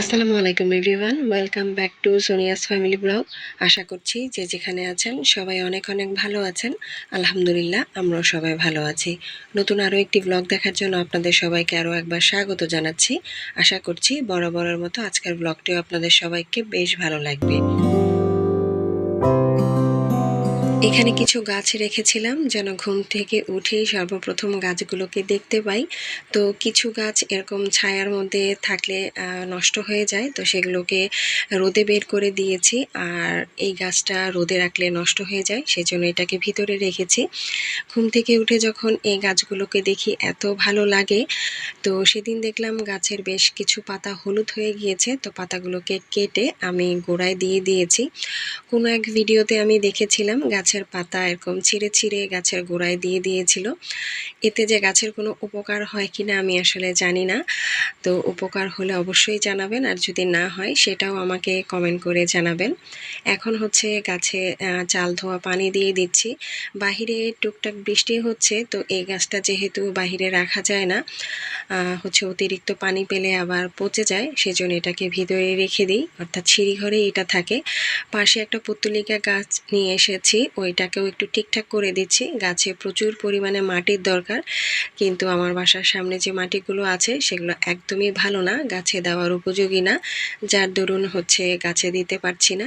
আসসালামু আলাইকুম everyone welcome back to Sonia's family blog আশা করছি যে যেখানে আছেন সবাই অনেক অনেক ভালো আছেন। আলহামদুলিল্লাহ, আমরাও সবাই ভালো আছি। নতুন আরও একটি ব্লগ দেখার জন্য আপনাদের সবাইকে আরও একবার স্বাগত জানাচ্ছি। আশা করছি বড় বরাবরের মতো আজকের ব্লগটিও আপনাদের সবাইকে বেশ ভালো লাগবে। এখানে কিছু গাছ রেখেছিলাম, যেন ঘুম থেকে উঠেই সর্বপ্রথম গাছগুলোকে দেখতে পাই। তো কিছু গাছ এরকম ছায়ার মধ্যে থাকলে নষ্ট হয়ে যায়, তো সেগুলোকে রোদে বের করে দিয়েছি। আর এই গাছটা রোদে রাখলে নষ্ট হয়ে যায়, সেজন্য এটাকে ভিতরে রেখেছি। ঘুম থেকে উঠে যখন এই গাছগুলোকে দেখি এত ভালো লাগে, তো সেদিন দেখলাম গাছের বেশ কিছু পাতা হলুদ হয়ে গিয়েছে, তো পাতাগুলোকে কেটে আমি গোড়ায় দিয়ে দিয়েছি। কোনো এক ভিডিওতে আমি দেখেছিলাম গাছের পাতা এরকম ছিঁড়ে ছিঁড়ে গাছের গোড়ায় দিয়ে দিয়েছিল। এতে যে গাছের কোনো উপকার হয় কি না আমি আসলে জানি না। তো উপকার হলে অবশ্যই জানাবেন আর যদি না হয় সেটাও আমাকে কমেন্ট করে জানাবেন। এখন হচ্ছে গাছে চাল ধোয়া পানি দিয়ে দিচ্ছি। বাহিরে টুকটাক বৃষ্টি হচ্ছে তো এই গাছটা যেহেতু বাহিরে রাখা যায় না হচ্ছে অতিরিক্ত পানি পেলে আবার পচে যায়। সেজন্য এটাকে ভিতরে রেখে দিই। অর্থাৎ সিঁড়ি ঘরে এটা থাকে। পাশে একটা পুতুলিকা গাছ নিয়ে এসেছি। ওইটাকেও একটু ঠিকঠাক করে দিচ্ছি। গাছে প্রচুর পরিমাণে মাটির দরকার। কিন্তু আমার বাসার সামনে যে মাটিগুলো আছে, সেগুলো একদমই ভালো না, গাছে দেওয়ার উপযোগী না। যার দরুন হচ্ছে গাছে দিতে পারছি না।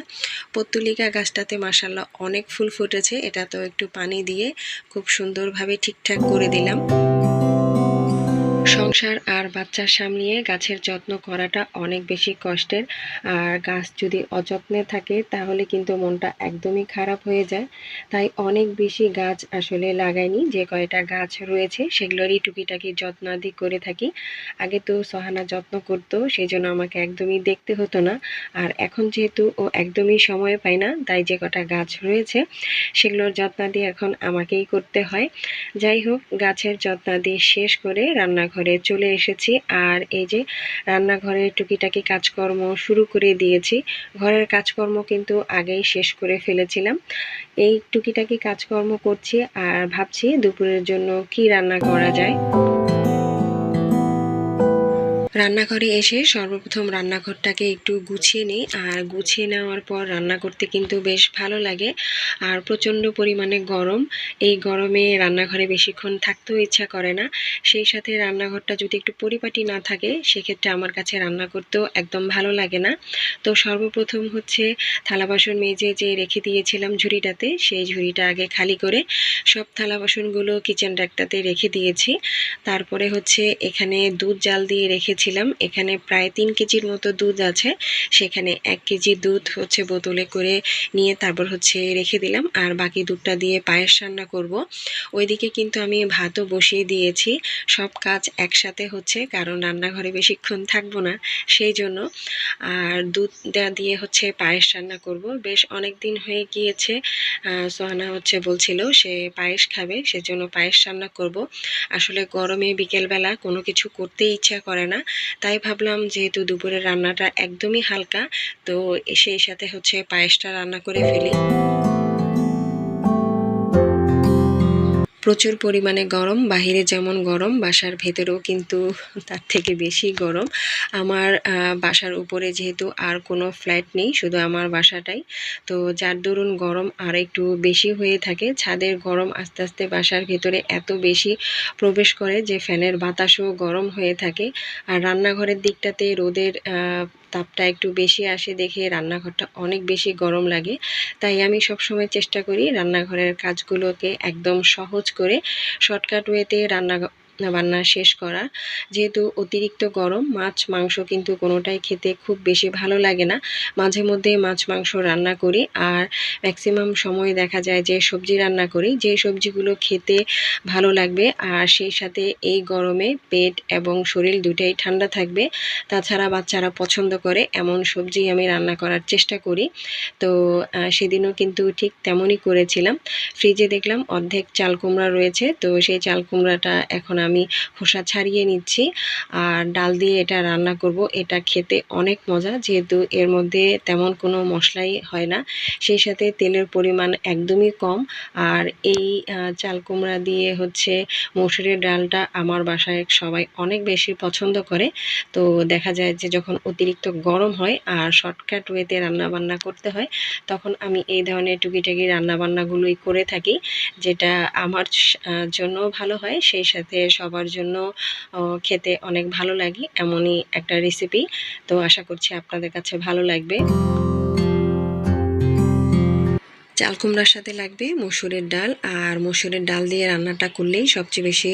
পত্তুলিকা গাছটাতে মাসাল্লাহ অনেক ফুল ফুটেছে। এটা তো একটু পানি দিয়ে খুব সুন্দরভাবে ঠিকঠাক করে দিলাম। সংসার আর বাচ্চার সামলিয়ে গাছের যত্ন করাটা অনেক বেশি কষ্টের। আর গাছ যদি অযত্নে থাকে, তাহলে কিন্তু মনটা একদমই খারাপ হয়ে যায়। তাই অনেক বেশি গাছ আসলে লাগাইনি। যে কয়টা গাছ রয়েছে, সেগুলোরই টুকিটাকি যত্নাদি করে থাকি। আগে তো সহানা যত্ন করতো সেই জন্য আমাকে একদমই দেখতে হতো না। আর এখন যেহেতু ও একদমই সময় পায় না, তাই যে কটা গাছ রয়েছে, সেগুলোর যত্নাদি এখন আমাকেই করতে হয়। যাই হোক, গাছের যত্নাদি শেষ করে রান্নাঘরে চলে এসেছি। আর এই যে রান্নাঘরে টুকিটাকি কাজকর্ম শুরু করে দিয়েছি। ঘরের কাজকর্ম কিন্তু আগেই শেষ করে ফেলেছিলাম। এই টুকিটাকি কাজকর্ম করছি আর ভাবছি দুপুরের জন্য কি রান্না করা যায়। রান্নাঘরে এসে সর্বপ্রথম রান্নাঘরটাকে একটু গুছিয়ে নিই। আর গুছিয়ে নেওয়ার পর রান্না করতে কিন্তু বেশ ভালো লাগে। আর প্রচণ্ড পরিমাণে গরম। এই গরমে রান্নাঘরে বেশিক্ষণ থাকতেও ইচ্ছা করে না। সেই সাথে রান্নাঘরটা যদি একটু পরিপাটি না থাকে, সেক্ষেত্রে আমার কাছে রান্না করতেও একদম ভালো লাগে না। তো সর্বপ্রথম হচ্ছে থালা বাসন মেজে যে রেখে দিয়েছিলাম ঝুড়িটাতে, সেই ঝুড়িটা আগে খালি করে সব থালা বাসনগুলো কিচেন র্যাকটাতে রেখে দিয়েছি। তারপরে হচ্ছে এখানে দুধ জাল দিয়ে রেখেছিলাম এখানে প্রায় তিন কেজির মতো দুধ আছে। সেখানে এক কেজি দুধ হচ্ছে বোতলে করে নিয়ে তারপর হচ্ছে রেখে দিলাম। আর বাকি দুধটা দিয়ে পায়েস রান্না করব। ওইদিকে কিন্তু আমি ভাতও বসিয়ে দিয়েছি। সব কাজ একসাথে হচ্ছে, কারণ রান্নাঘরে বেশিক্ষণ থাকব না, সেই জন্য। আর দুধ দিয়ে হচ্ছে পায়েস রান্না করব। বেশ অনেক দিন হয়ে গিয়েছে সোহানা হচ্ছে বলছিল সে পায়েস খাবে, সেজন্য পায়েস রান্না করব। আসলে গরমে বিকেলবেলা কোনো কিছু করতে ইচ্ছা করে না। তাই ভাবলাম যেহেতু দুপুরের রান্নাটা একদমই হালকা, তো সেই সাথে হচ্ছে পায়েসটা রান্না করে ফেলি। প্রচুর পরিমাণে গরম, বাহিরে যেমন গরম, বাসার ভেতরেও কিন্তু তার থেকে বেশি গরম। আমার বাসার উপরে যেহেতু আর কোনো ফ্ল্যাট নেই, শুধু আমার বাসাটাই। তো যার দরুন গরম আর একটু বেশি হয়ে থাকে, ছাদের গরম আস্তে আস্তে বাসার ভেতরে এত বেশি প্রবেশ করে যে ফ্যানের বাতাসও গরম হয়ে থাকে। আর রান্নাঘরের দিকটাতে রোদের তাপটা একটু বেশি আসে দেখে রান্নাঘরটা অনেক বেশি গরম লাগে। তাই আমি সবসময় চেষ্টা করি রান্নাঘরের কাজগুলোকে একদম সহজ করে শর্টকাট ওয়েতে রান্না বান্না শেষ করা। যেহেতু অতিরিক্ত গরম, মাছ, মাংস কিন্তু কোনোটাই খেতে খুব বেশি ভালো লাগে না। মাঝে মধ্যে মাছ, মাংস রান্না করি আর ম্যাক্সিমাম সময় দেখা যায় যে সবজি রান্না করি। যে সবজিগুলো খেতে ভালো লাগবে আর সেই সাথে এই গরমে পেট এবং শরীর দুটাই ঠান্ডা থাকবে। তাছাড়া বাচ্চারা পছন্দ করে এমন সবজি আমি রান্না করার চেষ্টা করি। তো সেদিনও কিন্তু ঠিক তেমনই করেছিলাম। ফ্রিজে দেখলাম অর্ধেক চাল কুমড়া রয়েছে। তো সেই চাল কুমড়াটা এখন আমি আমি খোসা ছাড়িয়ে নিচ্ছি। আর ডাল দিয়ে এটা রান্না করব। এটা খেতে অনেক মজা, যেহেতু এর মধ্যে তেমন কোনো মশলাই হয় না। সেই সাথে তেলের পরিমাণ একদমই কম। আর এই চাল কুমড়া দিয়ে হচ্ছে মসুরের ডালটা আমার বাসায় সবাই অনেক বেশি পছন্দ করে। তো দেখা যায় যে যখন অতিরিক্ত গরম হয় আর শর্টকাট ওয়েতে রান্নাবান্না করতে হয়, তখন আমি এই ধরনের টুকিটাকি রান্না বান্নাগুলোই করে থাকি, যেটা আমার জন্য ভালো হয়। সেই সাথে সবার জন্য খেতে অনেক ভালো লাগে, এমনই একটা রেসিপি তো আশা করছি আপনাদের কাছে ভালো লাগবে। চাল কুমড়ার সাথে লাগবে, মসুরের ডাল। আর মসুরের ডাল দিয়ে রান্নাটা করলেই সবচেয়ে বেশি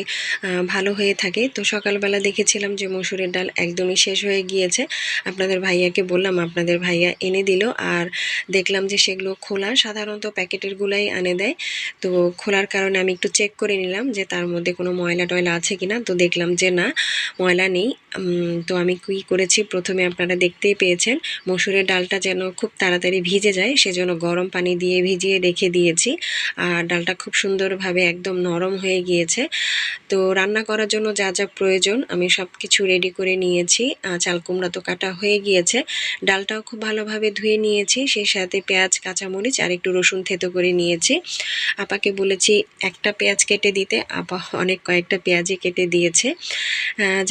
ভালো হয়ে থাকে। তো সকালবেলা দেখেছিলাম যে মসুরের ডাল একদমই শেষ হয়ে গিয়েছে। আপনাদের ভাইয়াকে বললাম, আপনাদের ভাইয়া এনে দিল। আর দেখলাম যে সেগুলো খোলা, সাধারণত প্যাকেটের গুলাই আনে দেয়। তো খোলার কারণে আমি একটু চেক করে নিলাম যে তার মধ্যে কোনো ময়লা টয়লা আছে কিনা। তো দেখলাম যে না, ময়লা নেই। তো আমি কী করেছি? প্রথমে আপনারা দেখতেই পেয়েছেন, মসুরের ডালটা যেন খুব তাড়াতাড়ি ভিজে যায়, সেজন্য গরম পানি দিয়ে ভিজিয়ে রেখে দিয়েছি। আর ডালটা খুব সুন্দরভাবে একদম নরম হয়ে গিয়েছে। তো রান্না করার জন্য যা যা প্রয়োজন আমি সব কিছু রেডি করে নিয়েছি। চাল কুমড়া তো কাটা হয়ে গিয়েছে। ডালটাও খুব ভালোভাবে ধুয়ে নিয়েছি। সেই সাথে পেঁয়াজ, কাঁচামরিচ আর একটু রসুন থেতো করে নিয়েছি। আপাকে বলেছি একটা পেঁয়াজ কেটে দিতে। আপা অনেক কয়েকটা পেঁয়াজই কেটে দিয়েছে।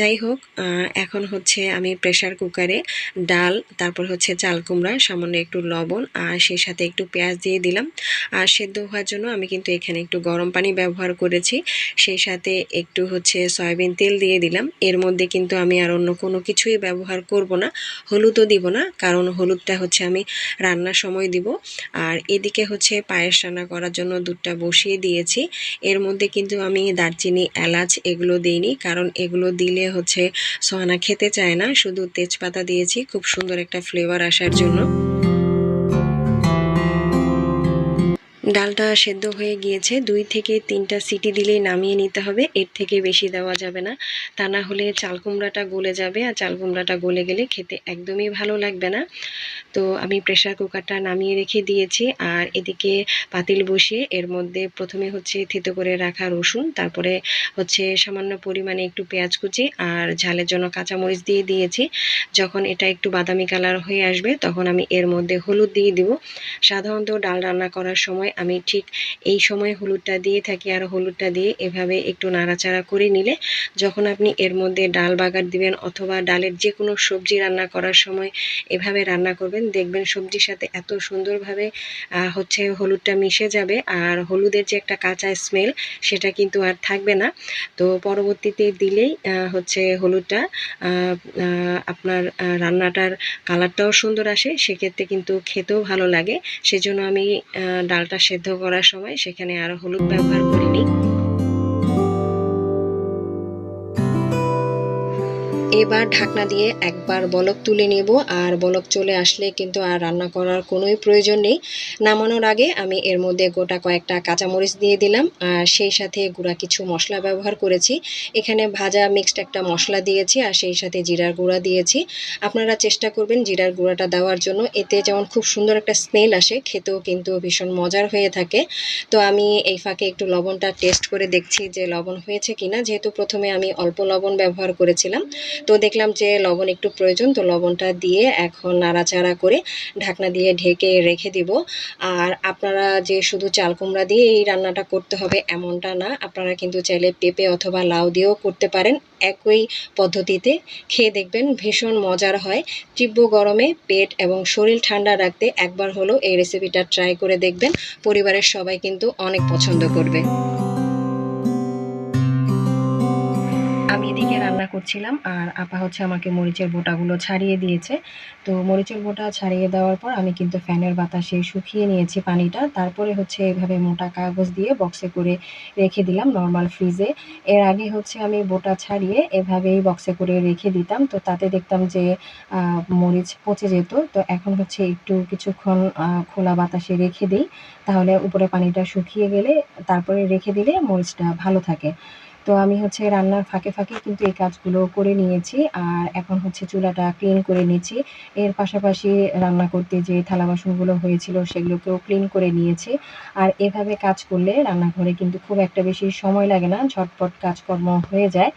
যাই হোক এখন হচ্ছে আমি প্রেসার কুকারে ডাল, তারপর হচ্ছে চাল কুমড়া, সামান্য একটু লবণ আর সেই সাথে একটু পেঁয়াজ দিয়ে দিলাম। আর সেদ্ধ হওয়ার জন্য আমি কিন্তু এখানে একটু গরম পানি ব্যবহার করেছি। সেই সাথে একটু হচ্ছে সয়াবিন তেল দিয়ে দিলাম। এর মধ্যে কিন্তু আমি আর অন্য কোনো কিছুই ব্যবহার করব না। হলুদও দিব না, কারণ হলুদটা হচ্ছে আমি রান্নার সময় দিব। আর এদিকে হচ্ছে পায়েস রান্না করার জন্য দুধটা বসিয়ে দিয়েছি। এর মধ্যে কিন্তু আমি দারচিনি, এলাচ এগুলো দিইনি, কারণ এগুলো দিলে হচ্ছে সোহানা খেতে চায় না। শুধু তেজপাতা দিয়েছি, খুব সুন্দর একটা ফ্লেভার আসার জন্য। ডালটা সেদ্ধ হয়ে গিয়েছে, দুই থেকে তিনটা সিটি দিলেই নামিয়ে নিতে হবে, এর থেকে বেশি দেওয়া যাবে না। তা না হলে চাল কুমড়াটা গলে যাবে আর চাল কুমড়াটা গলে গেলে খেতে একদমই ভালো লাগবে না। তো আমি প্রেসার কুকারটা নামিয়ে রেখে দিয়েছি আর এদিকে পাতিল বসিয়ে এর মধ্যে প্রথমে হচ্ছে থেতো করে রাখা রসুন, তারপরে হচ্ছে সামান্য পরিমাণে একটু পেঁয়াজ কুচি আর ঝালের জন্য কাঁচামরিচ দিয়ে দিয়েছি। যখন এটা একটু বাদামি কালার হয়ে আসবে, তখন আমি এর মধ্যে হলুদ দিয়ে দিব। সাধারণত ডাল রান্না করার সময় আমি ঠিক এই সময় হলুদটা দিয়ে থাকি আর হলুদটা দিয়ে এভাবে একটু নাড়াচাড়া করে নিলে যখন আপনি এর মধ্যে ডাল বাগার দিবেন অথবা ডালের যে কোনো সবজি রান্না করার সময় এভাবে রান্না করবেন দেখবেন সবজির সাথে এত সুন্দরভাবে হচ্ছে হলুদটা মিশে যাবে আর হলুদের যে একটা কাঁচা স্মেল সেটা কিন্তু আর থাকবে না। তো পরবর্তীতে দিলেই হচ্ছে হলুদটা আপনার রান্নাটার কালারটাও সুন্দর আসে সেক্ষেত্রে কিন্তু খেতেও ভালো লাগে। সেজন্য আমি আহ, ডালটা সেদ্ধ করার সময় সেখানে আর হলুদ ব্যবহার করিনি। এবার ঢাকনা দিয়ে একবার বলক তুলে নেব আর বলক চলে আসলে কিন্তু আর রান্না করার কোনোই প্রয়োজন নেই। নামানোর আগে আমি এর মধ্যে গোটা কয়েকটা কাঁচামরিচ দিয়ে দিলাম আর সেই সাথে গুঁড়া কিছু মশলা ব্যবহার করেছি। এখানে ভাজা মিক্সড একটা মশলা দিয়েছি আর সেই সাথে জিরার গুঁড়া দিয়েছি। আপনারা চেষ্টা করবেন জিরার গুঁড়াটা দেওয়ার জন্য। এতে যেমন খুব সুন্দর একটা স্মেল আসে, খেতেও কিন্তু ভীষণ মজার হয়ে থাকে। তো আমি এই ফাঁকে একটু লবণটা টেস্ট করে দেখছি যে লবণ হয়েছে কিনা। যেহেতু প্রথমে আমি অল্প লবণ ব্যবহার করেছিলাম তো দেখলাম যে লবণ একটু প্রয়োজন, তো লবণটা দিয়ে এখন নাড়াচাড়া করে ঢাকনা দিয়ে ঢেকে রেখে দিব। আর আপনারা যে শুধু চাল কুমড়া দিয়ে এই রান্নাটা করতে হবে এমনটা না, আপনারা কিন্তু চাইলে পেঁপে অথবা লাউ দিয়েও করতে পারেন। একই পদ্ধতিতে খেয়ে দেখবেন ভীষণ মজার হয়। তীব্র গরমে পেট এবং শরীর ঠান্ডা রাখতে একবার হলো এই রেসিপিটা ট্রাই করে দেখবেন। পরিবারের সবাই কিন্তু অনেক পছন্দ করবে। আমি এদিকে রান্না করছিলাম আর আপা হচ্ছে আমাকে মরিচের বোটাগুলো ছাড়িয়ে দিয়েছে। তো মরিচের বোটা ছাড়িয়ে দেওয়ার পর আমি কিন্তু ফ্যানের বাতাসে শুকিয়ে নিয়েছি পানিটা। তারপরে হচ্ছে এভাবে মোটা কাগজ দিয়ে বক্সে করে রেখে দিলাম নর্মাল ফ্রিজে এর আগে হচ্ছে আমি বোটা ছাড়িয়ে এভাবেই বক্সে করে রেখে দিতাম। তো তাতে দেখতাম যে মরিচ পচে যেত। তো এখন হচ্ছে একটু কিছুক্ষণ খোলা বাতাসে রেখে দিই। তাহলে উপরে পানিটা শুকিয়ে গেলে তারপরে রেখে দিলে মরিচটা ভালো থাকে। তো আমি হচ্ছে রান্নার ফাঁকে ফাঁকে কিন্তু এই কাজগুলো করে নিয়েছি আর এখন হচ্ছে চুলাটা ক্লিন করে নিয়েছি। এর পাশাপাশি রান্না করতে যে থালা বাসনগুলো হয়েছিল সেগুলোকেও ক্লিন করে নিয়েছি। আর এভাবে কাজ করলে রান্নাঘরে কিন্তু খুব একটা বেশি সময় লাগে না, ঝটপট কাজকর্ম হয়ে যায়।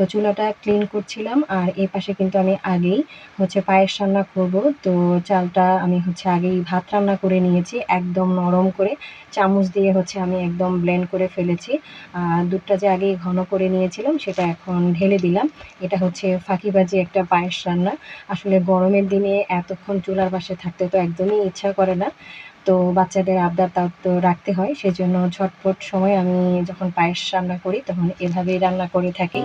তো চুলাটা ক্লিন করছিলাম আর এই পাশে কিন্তু আমি আগেই হচ্ছে পায়েস রান্না করব। তো চালটা আমি হচ্ছে আগেই ভাত রান্না করে নিয়েছি, একদম নরম করে। চামচ দিয়ে হচ্ছে আমি একদম ব্লেন্ড করে ফেলেছি। আর দুধটা যে আগেই ঘন করে নিয়েছিলাম সেটা এখন ঢেলে দিলাম। এটা হচ্ছে ফাঁকিবাজি একটা পায়েস রান্না। আসলে গরমের দিনে এতক্ষণ চুলার পাশে থাকতে তো একদমই ইচ্ছা করে না। তো বাচ্চাদের আবদার তাও তো রাখতে হয়, সেজন্য ঝটপট সময় আমি যখন পায়েস রান্না করি তখন এভাবেই রান্না করে থাকি।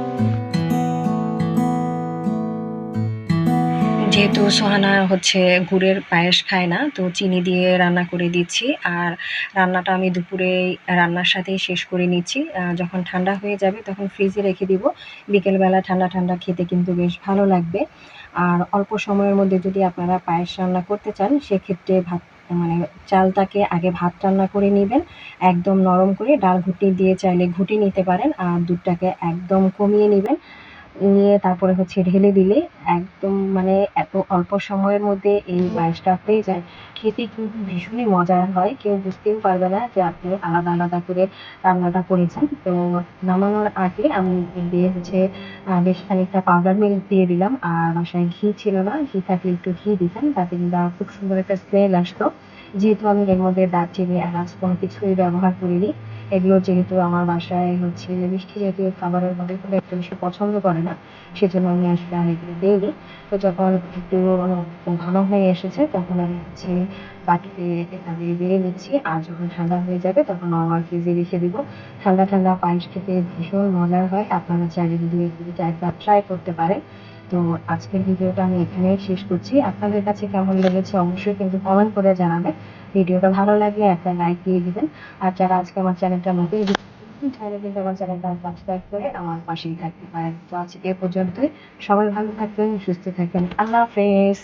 যেহেতু সোহানা হচ্ছে গুড়ের পায়েস খায় না, তো চিনি দিয়ে রান্না করে দিচ্ছি আর রান্নাটা আমি দুপুরে রান্নার সাথেই শেষ করে নিচ্ছি। যখন ঠান্ডা হয়ে যাবে তখন ফ্রিজে রেখে দিব। বিকেলবেলা ঠান্ডা ঠান্ডা খেতে কিন্তু বেশ ভালো লাগবে। আর অল্প সময়ের মধ্যে যদি আপনারা পায়েস রান্না করতে চান, সেক্ষেত্রে ভাত মানে চালটাকে আগে ভাত রান্না করে নেবেন, একদম নরম করে ডাল ঘুটনি দিয়ে চাইলে ঘুটি নিতে পারেন আর দুধটাকে একদম কমিয়ে নেবেন। নিয়ে তারপরে হচ্ছে ঢেলে দিলে একদম মানে এত অল্প সময়ের মধ্যে এই পায়েসটা হয়ে যায়। খেতে কিন্তু ভীষণই মজার হয়, কেউ বুঝতেও পারবে না যে আপনি আলাদা আলাদা করে রান্নাটা করেছেন। তো নামানোর আগে আমি দিয়ে হচ্ছে বেশ খানিকটা পাউডার মিল্ক দিয়ে দিলাম। আর বাসায় ঘি ছিল না, ঘি থাকলে একটু ঘি দিতাম, তাতে কিন্তু খুব সুন্দর একটা স্মেল আসতো। যেহেতু আমি এর মধ্যে দারচিনি, এলাচ কোনো কিছুই ব্যবহার করিনি এগুলো যেহেতু আমার বাসায় হচ্ছে মিষ্টি জাতীয় খাবারের মধ্যে খুব একটা বেশি পছন্দ করে না, সেজন্য আমি আসলে আর এগুলো দিইনি। তো যখন একটু ঘন হয়ে এসেছে, তখন আমি হচ্ছে বাটিতে এভাবে বেড়ে নিচ্ছি, আর যখন ঠান্ডা হয়ে যাবে তখন আমার ফ্রিজে রেখে দিব। ঠান্ডা ঠান্ডা পায়েস খেতে ভীষণ মজার হয়, আপনারা চাইলে যদি এগুলিটা একবার ট্রাই করতে পারেন। তো আজকের ভিডিওটা আমি এখানেই শেষ করছি। আপনাদের কাছে কেমন লেগেছে অবশ্যই কিন্তু কমেন্ট করে জানাবেন। ভিডিওটা ভালো লাগলে একটা লাইক দিয়ে দিবেন। আর যারা আজকে আমার চ্যানেলটা নতুন চাইলে কিন্তু আমার চ্যানেলটা সাবস্ক্রাইব করে আমার পাশেই থাকতে পারেন। তো আজকে এ পর্যন্তই। সবাই ভালো থাকবেন, সুস্থ থাকবেন। আল্লাহ হাফেজ।